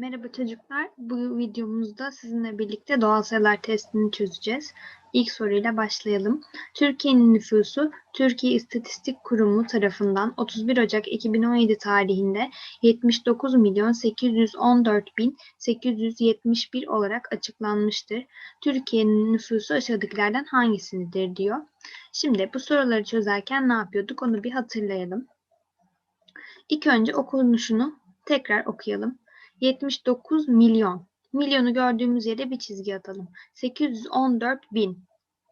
Merhaba çocuklar. Bu videomuzda sizinle birlikte doğal sayılar testini çözeceğiz. İlk soruyla başlayalım. Türkiye'nin nüfusu Türkiye İstatistik Kurumu tarafından 31 Ocak 2017 tarihinde 79 milyon 814 bin 871 olarak açıklanmıştır. Türkiye'nin nüfusu aşağıdakilerden hangisidir diyor. Şimdi bu soruları çözerken ne yapıyorduk onu bir hatırlayalım. İlk önce okunuşunu tekrar okuyalım. 79 milyon. Milyonu gördüğümüz yere bir çizgi atalım. 814 bin.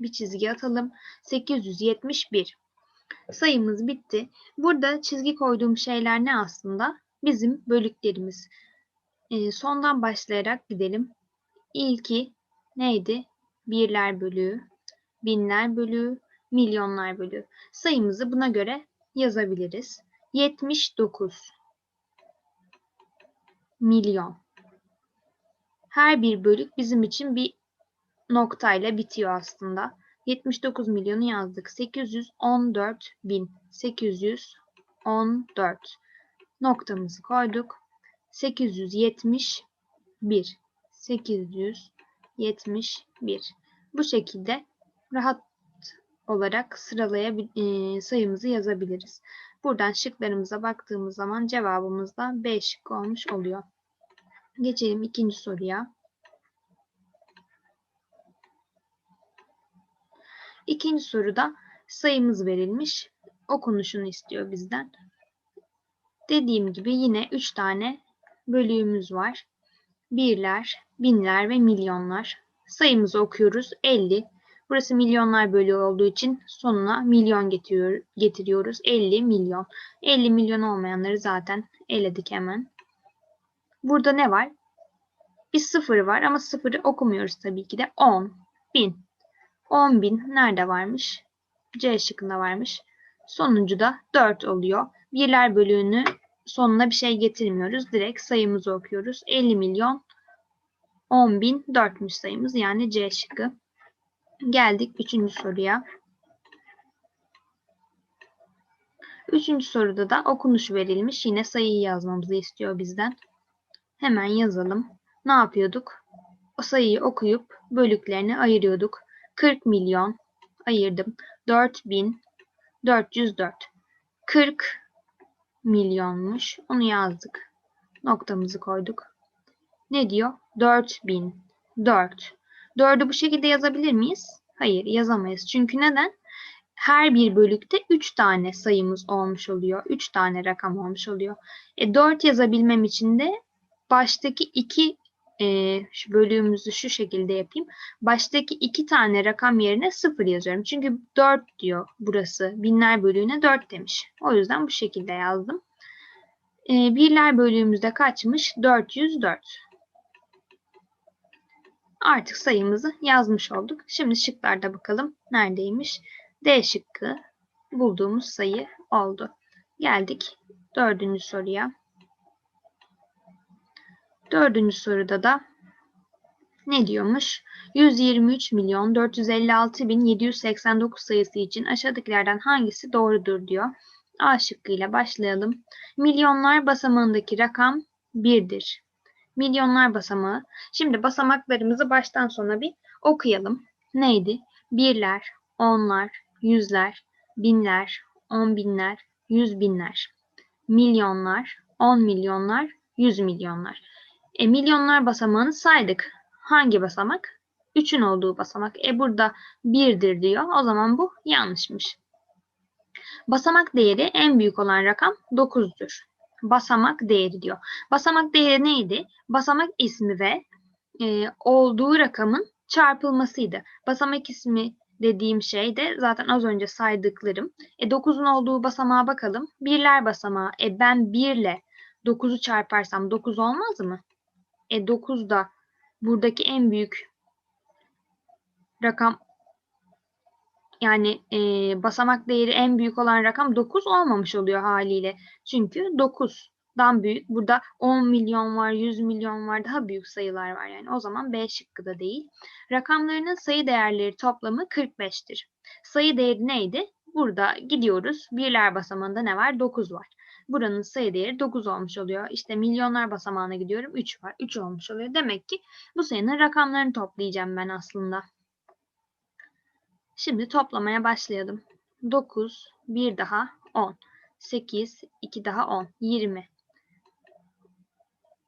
Bir çizgi atalım. 871. Sayımız bitti. Burada çizgi koyduğum şeyler ne aslında? Bizim bölüklerimiz. Ee, sondan başlayarak gidelim. İlki neydi? Birler bölüğü, binler bölüğü, milyonlar bölüğü. Sayımızı buna göre yazabiliriz. 79 milyon. Her bir bölük bizim için bir noktayla bitiyor aslında. 79 milyonu yazdık. 814 bin. 814 noktamızı koyduk. 871 871 bu şekilde rahat olarak sıralayabil e, sayımızı yazabiliriz. Buradan şıklarımıza baktığımız zaman cevabımız da B şıkkı olmuş oluyor. Geçelim ikinci soruya. İkinci soruda sayımız verilmiş. Okunuşunu istiyor bizden. Dediğim gibi yine 3 tane bölüğümüz var. Birler, binler ve milyonlar. Sayımızı okuyoruz. 50. Burası milyonlar bölüğü olduğu için sonuna milyon getiriyor, getiriyoruz. 50 milyon. 50 milyon olmayanları zaten eledik hemen. Burada ne var? Bir sıfır var ama sıfırı okumuyoruz tabii ki de. 10 bin. 10 bin nerede varmış? C şıkkında varmış. Sonuncu da 4 oluyor. Birler bölüğünü sonuna bir şey getirmiyoruz. Direkt sayımızı okuyoruz. 50 milyon 10 bin 4'müş sayımız yani C şıkkı. Geldik üçüncü soruya. Üçüncü soruda da okunuş verilmiş. Yine sayıyı yazmamızı istiyor bizden. Hemen yazalım. Ne yapıyorduk? O sayıyı okuyup bölüklerine ayırıyorduk. 40 milyon ayırdım. 4404. 40 milyonmuş. Onu yazdık. Noktamızı koyduk. Ne diyor? 4000. 4. 4'ü bu şekilde yazabilir miyiz? Hayır yazamayız. Çünkü neden? Her bir bölükte 3 tane sayımız olmuş oluyor. 3 tane rakam olmuş oluyor. E, 4 yazabilmem için de baştaki 2 e, şu bölüğümüzü şu şekilde yapayım. Baştaki 2 tane rakam yerine 0 yazıyorum. Çünkü 4 diyor burası. Binler bölüğüne 4 demiş. O yüzden bu şekilde yazdım. E, birler bölüğümüzde kaçmış? 404 artık sayımızı yazmış olduk. Şimdi şıklarda bakalım neredeymiş. D şıkkı bulduğumuz sayı oldu. Geldik dördüncü soruya. Dördüncü soruda da ne diyormuş? 123 milyon 456 bin 789 sayısı için aşağıdakilerden hangisi doğrudur diyor. A şıkkıyla başlayalım. Milyonlar basamağındaki rakam 1'dir milyonlar basamağı. Şimdi basamaklarımızı baştan sona bir okuyalım. Neydi? Birler, onlar, yüzler, binler, on binler, yüz binler, milyonlar, on milyonlar, yüz milyonlar. E, milyonlar basamağını saydık. Hangi basamak? Üçün olduğu basamak. E burada birdir diyor. O zaman bu yanlışmış. Basamak değeri en büyük olan rakam 9'dur basamak değeri diyor. Basamak değeri neydi? Basamak ismi ve e, olduğu rakamın çarpılmasıydı. Basamak ismi dediğim şey de zaten az önce saydıklarım. E 9'un olduğu basamağa bakalım. Birler basamağı. E ben 1 ile 9'u çarparsam 9 olmaz mı? E 9 da buradaki en büyük rakam yani e, basamak değeri en büyük olan rakam 9 olmamış oluyor haliyle. Çünkü 9'dan büyük. Burada 10 milyon var, 100 milyon var, daha büyük sayılar var. Yani o zaman B şıkkı da değil. Rakamlarının sayı değerleri toplamı 45'tir. Sayı değeri neydi? Burada gidiyoruz. Birler basamağında ne var? 9 var. Buranın sayı değeri 9 olmuş oluyor. İşte milyonlar basamağına gidiyorum. 3 var. 3 olmuş oluyor. Demek ki bu sayının rakamlarını toplayacağım ben aslında. Şimdi toplamaya başlayalım. 9, 1 daha 10. 8, 2 daha 10. 20.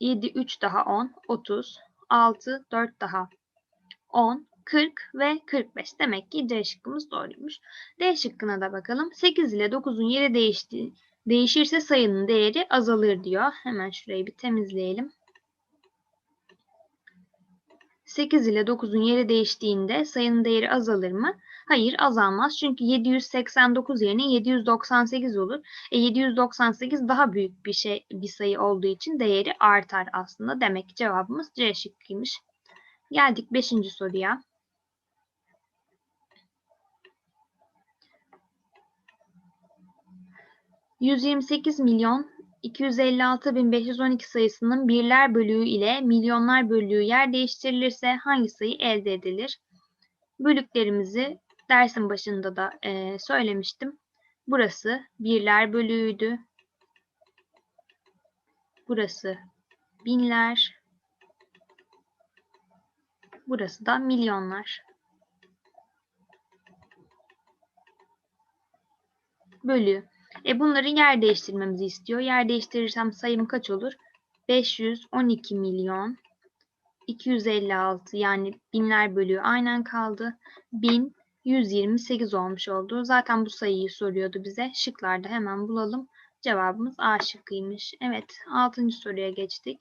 7, 3 daha 10. 30. 6, 4 daha 10, 40 ve 45. Demek ki C şıkkımız doğruymuş. D şıkkına da bakalım. 8 ile 9'un yeri değişti, değişirse sayının değeri azalır diyor. Hemen şurayı bir temizleyelim. 8 ile 9'un yeri değiştiğinde sayının değeri azalır mı? Hayır azalmaz. Çünkü 789 yerine 798 olur. E 798 daha büyük bir şey bir sayı olduğu için değeri artar aslında. Demek cevabımız C şıkkıymış. Geldik 5. soruya. ...128 milyon 256 bin 512 sayısının birler bölüğü ile milyonlar bölüğü yer değiştirilirse hangi sayı elde edilir? Bölüklerimizi dersin başında da e, söylemiştim. Burası birler bölüğüydü. Burası binler. Burası da milyonlar. Bölü. E bunları yer değiştirmemizi istiyor. Yer değiştirirsem sayım kaç olur? 512 milyon 256 yani binler bölüğü aynen kaldı. 1128 olmuş oldu. Zaten bu sayıyı soruyordu bize. Şıklarda hemen bulalım. Cevabımız A şıkkıymış. Evet 6. soruya geçtik.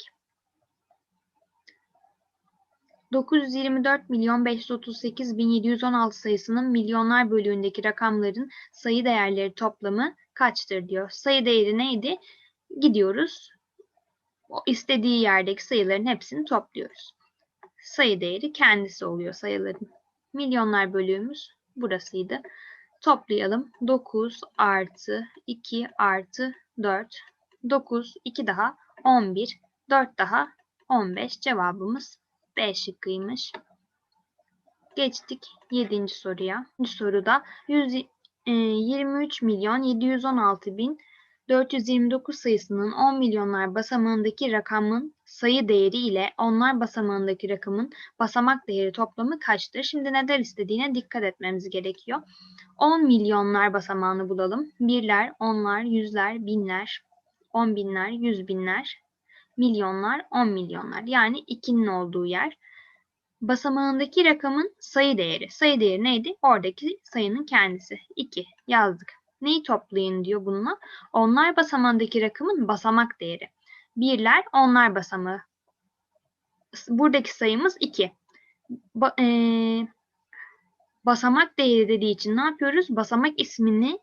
924 milyon 538 bin 716 sayısının milyonlar bölüğündeki rakamların sayı değerleri toplamı kaçtır diyor. Sayı değeri neydi? Gidiyoruz. O istediği yerdeki sayıların hepsini topluyoruz. Sayı değeri kendisi oluyor sayıların. Milyonlar bölüğümüz burasıydı. Toplayalım. 9 artı 2 artı 4. 9, 2 daha 11, 4 daha 15. Cevabımız B şıkkıymış. Geçtik 7. soruya. 7. soruda 123 milyon 716 bin 429 sayısının 10 milyonlar basamağındaki rakamın sayı değeri ile onlar basamağındaki rakamın basamak değeri toplamı kaçtır? Şimdi neler istediğine dikkat etmemiz gerekiyor. 10 milyonlar basamağını bulalım. Birler, onlar, yüzler, binler, on binler, yüz binler, milyonlar, on milyonlar. Yani 2'nin olduğu yer. Basamağındaki rakamın sayı değeri. Sayı değeri neydi? Oradaki sayının kendisi. 2 yazdık. Neyi toplayın diyor bununla? Onlar basamağındaki rakamın basamak değeri. Birler onlar basamağı. Buradaki sayımız 2. Ba e basamak değeri dediği için ne yapıyoruz? Basamak ismini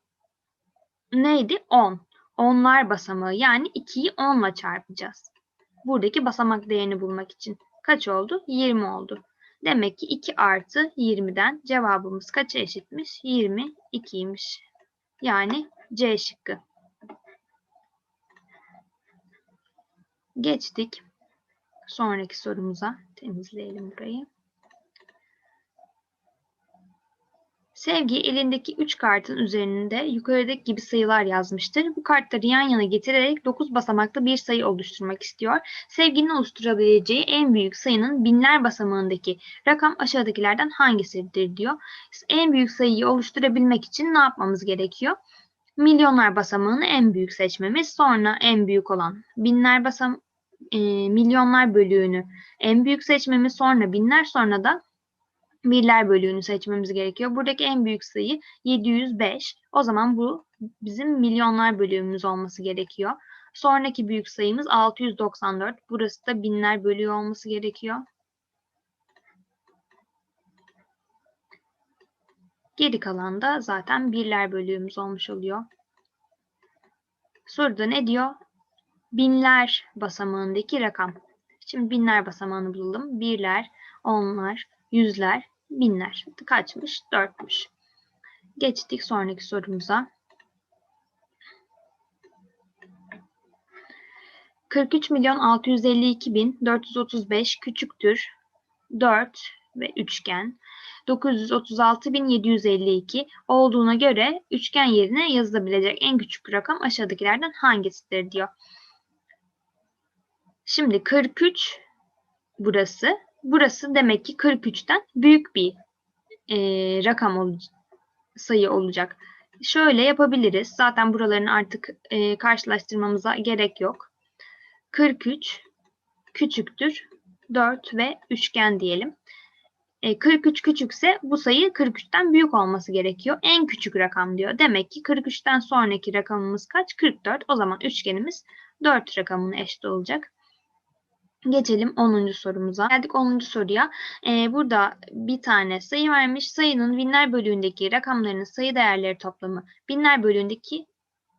neydi? 10. Onlar basamağı yani 2'yi 10 ile çarpacağız. Buradaki basamak değerini bulmak için. Kaç oldu? 20 oldu. Demek ki 2 artı 20'den cevabımız kaça eşitmiş? 22'ymiş. Yani C şıkkı. Geçtik. Sonraki sorumuza temizleyelim burayı. Sevgi elindeki 3 kartın üzerinde yukarıdaki gibi sayılar yazmıştır. Bu kartları yan yana getirerek 9 basamaklı bir sayı oluşturmak istiyor. Sevginin oluşturabileceği en büyük sayının binler basamağındaki rakam aşağıdakilerden hangisidir diyor. En büyük sayıyı oluşturabilmek için ne yapmamız gerekiyor? Milyonlar basamağını en büyük seçmemiz, sonra en büyük olan binler basam e, milyonlar bölüğünü en büyük seçmemiz, sonra binler, sonra da birler bölüğünü seçmemiz gerekiyor. Buradaki en büyük sayı 705. O zaman bu bizim milyonlar bölüğümüz olması gerekiyor. Sonraki büyük sayımız 694. Burası da binler bölüğü olması gerekiyor. Geri kalan da zaten birler bölüğümüz olmuş oluyor. Soruda ne diyor? Binler basamağındaki rakam. Şimdi binler basamağını bulalım. Birler, onlar, yüzler, binler. Kaçmış? Dörtmüş. Geçtik sonraki sorumuza. 43 milyon 652 bin 435 küçüktür 4 ve üçgen. 936.752 olduğuna göre üçgen yerine yazılabilecek en küçük rakam aşağıdakilerden hangisidir diyor. Şimdi 43 burası. Burası demek ki 43'ten büyük bir e, rakam ol, sayı olacak. Şöyle yapabiliriz. Zaten buralarını artık e, karşılaştırmamıza gerek yok. 43 küçüktür 4 ve üçgen diyelim. E, 43 küçükse bu sayı 43'ten büyük olması gerekiyor. En küçük rakam diyor. Demek ki 43'ten sonraki rakamımız kaç? 44. O zaman üçgenimiz 4 rakamına eşit olacak. Geçelim 10. sorumuza. Geldik 10. soruya. Ee, burada bir tane sayı vermiş. Sayının binler bölüğündeki rakamlarının sayı değerleri toplamı. Binler bölüğündeki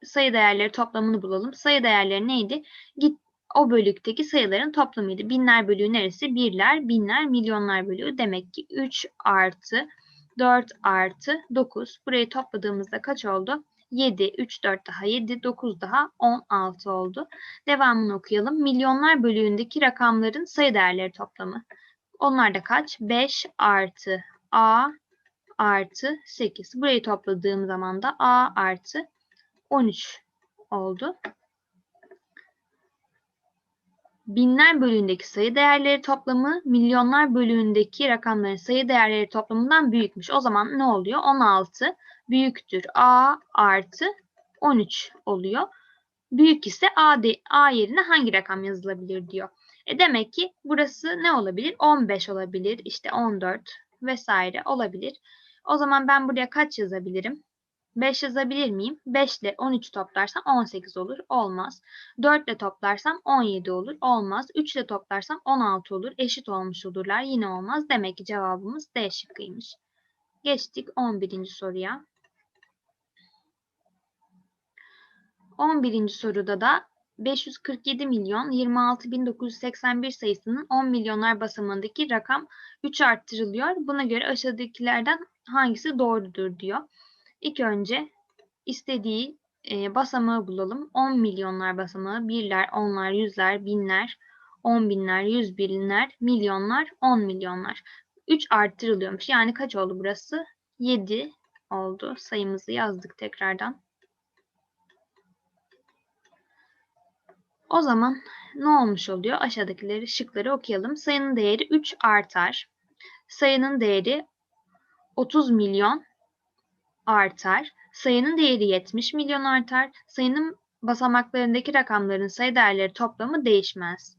sayı değerleri toplamını bulalım. Sayı değerleri neydi? Git o bölükteki sayıların toplamıydı. Binler bölüğü neresi? Birler, binler, milyonlar bölüğü. Demek ki 3 artı 4 artı 9. Burayı topladığımızda kaç oldu? 7, 3, 4 daha 7, 9 daha 16 oldu. Devamını okuyalım. Milyonlar bölüğündeki rakamların sayı değerleri toplamı. Onlar da kaç? 5 artı A artı 8. Burayı topladığım zaman da A artı 13 oldu. Binler bölüğündeki sayı değerleri toplamı milyonlar bölüğündeki rakamların sayı değerleri toplamından büyükmüş. O zaman ne oluyor? 16 büyüktür A artı 13 oluyor. Büyük ise A, de, A yerine hangi rakam yazılabilir diyor. E demek ki burası ne olabilir? 15 olabilir, işte 14 vesaire olabilir. O zaman ben buraya kaç yazabilirim? 5 yazabilir miyim? 5 ile 13 toplarsam 18 olur. Olmaz. 4 ile toplarsam 17 olur. Olmaz. 3 ile toplarsam 16 olur. Eşit olmuş olurlar. Yine olmaz. Demek ki cevabımız D şıkkıymış. Geçtik 11. soruya. 11. soruda da 547 milyon 26.981 sayısının 10 milyonlar basamağındaki rakam 3 arttırılıyor. Buna göre aşağıdakilerden hangisi doğrudur diyor. İlk önce istediği e, basamağı bulalım. 10 milyonlar basamağı. Birler, onlar, yüzler, binler, 10 binler, yüz binler, milyonlar, 10 milyonlar. 3 arttırılıyormuş. Yani kaç oldu burası? 7 oldu. Sayımızı yazdık tekrardan. O zaman ne olmuş oluyor? Aşağıdakileri şıkları okuyalım. Sayının değeri 3 artar. Sayının değeri 30 milyon artar. Sayının değeri 70 milyon artar. Sayının basamaklarındaki rakamların sayı değerleri toplamı değişmez.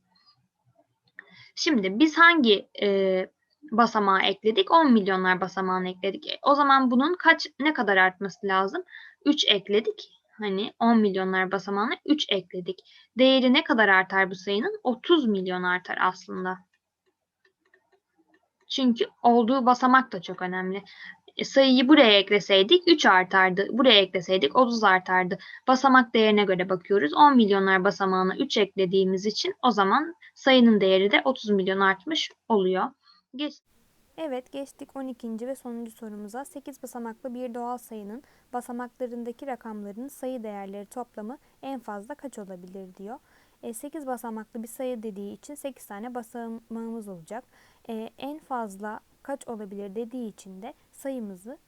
Şimdi biz hangi e, basamağı ekledik? 10 milyonlar basamağını ekledik. E, o zaman bunun kaç ne kadar artması lazım? 3 ekledik. Hani 10 milyonlar basamağına 3 ekledik. Değeri ne kadar artar bu sayının? 30 milyon artar aslında. Çünkü olduğu basamak da çok önemli. E, sayıyı buraya ekleseydik 3 artardı. Buraya ekleseydik 30 artardı. Basamak değerine göre bakıyoruz. 10 milyonlar basamağına 3 eklediğimiz için o zaman sayının değeri de 30 milyon artmış oluyor. Geç. Evet geçtik 12. ve sonuncu sorumuza. 8 basamaklı bir doğal sayının basamaklarındaki rakamların sayı değerleri toplamı en fazla kaç olabilir diyor. E, 8 basamaklı bir sayı dediği için 8 tane basamağımız olacak. E, en fazla kaç olabilir dediği için de sayımızı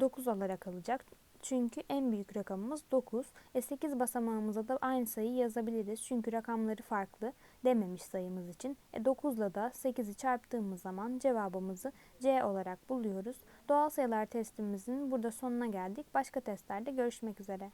9 olarak alacak. Çünkü en büyük rakamımız 9. E 8 basamağımıza da aynı sayıyı yazabiliriz. Çünkü rakamları farklı dememiş sayımız için. E 9 ile da 8'i çarptığımız zaman cevabımızı C olarak buluyoruz. Doğal sayılar testimizin burada sonuna geldik. Başka testlerde görüşmek üzere.